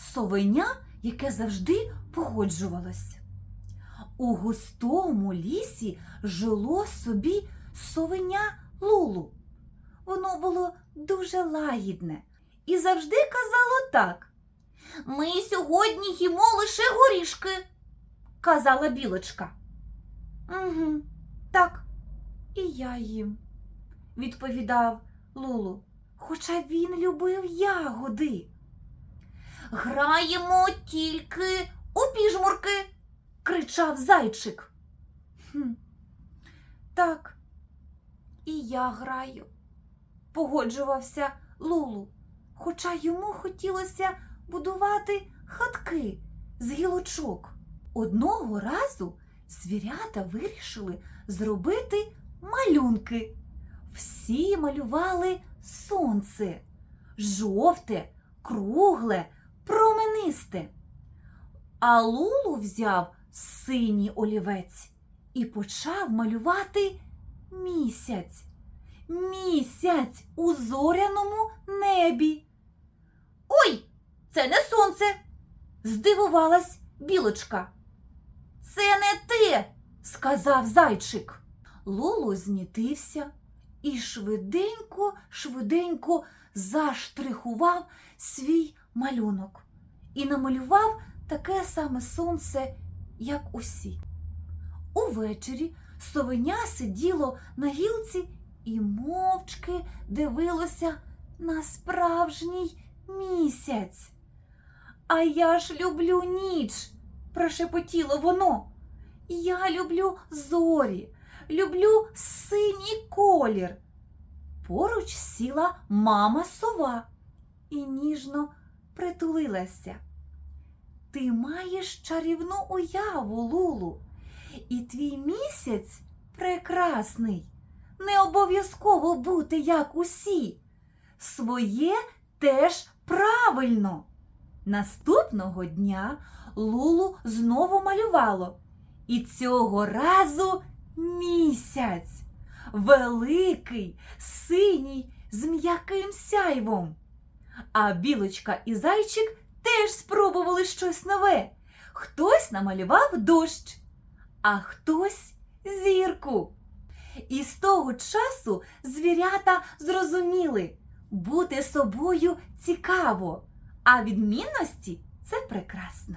совеня, яке завжди погоджувалось. У густому лісі жило собі совеня Лулу. Воно було дуже лагідне і завжди казало так. Ми сьогодні їмо лише горішки, казала білочка. Угу, так, і я їм, відповідав Лулу, хоча він любив ягоди. Граємо тільки у піжмурки, кричав зайчик. Хм, так, і я граю, погоджувався Лулу, хоча йому хотілося будувати хатки з гілочок. Одного разу звірята вирішили зробити малюнки. Всі малювали сонце жовте, кругле, променисте. А Лулу взяв синій олівець і почав малювати місяць. Місяць у зоряному небі. Ой, це не сонце, здивувалась білочка. Це не те, сказав зайчик. Лулу знітився і швиденько, швиденько заштрихував свій малюнок і намалював таке саме сонце, як усі. Увечері совеня сиділо на гілці і мовчки дивилося на справжній місяць. А я ж люблю ніч, прошепотіло воно. Я люблю зорі, люблю синій колір. Поруч сіла мама сова і ніжно притулилася. Ти маєш чарівну уяву, Лулу, і твій місяць прекрасний. Не обов'язково бути як усі. Своє теж правильно. Наступного дня Лулу знову малювало. І цього разу місяць. Великий, синій, з м'яким сяйвом. А білочка і зайчик теж спробували щось нове. Хтось намалював дощ, а хтось зірку. І з того часу звірята зрозуміли, бути собою цікаво, а відмінності це прекрасно.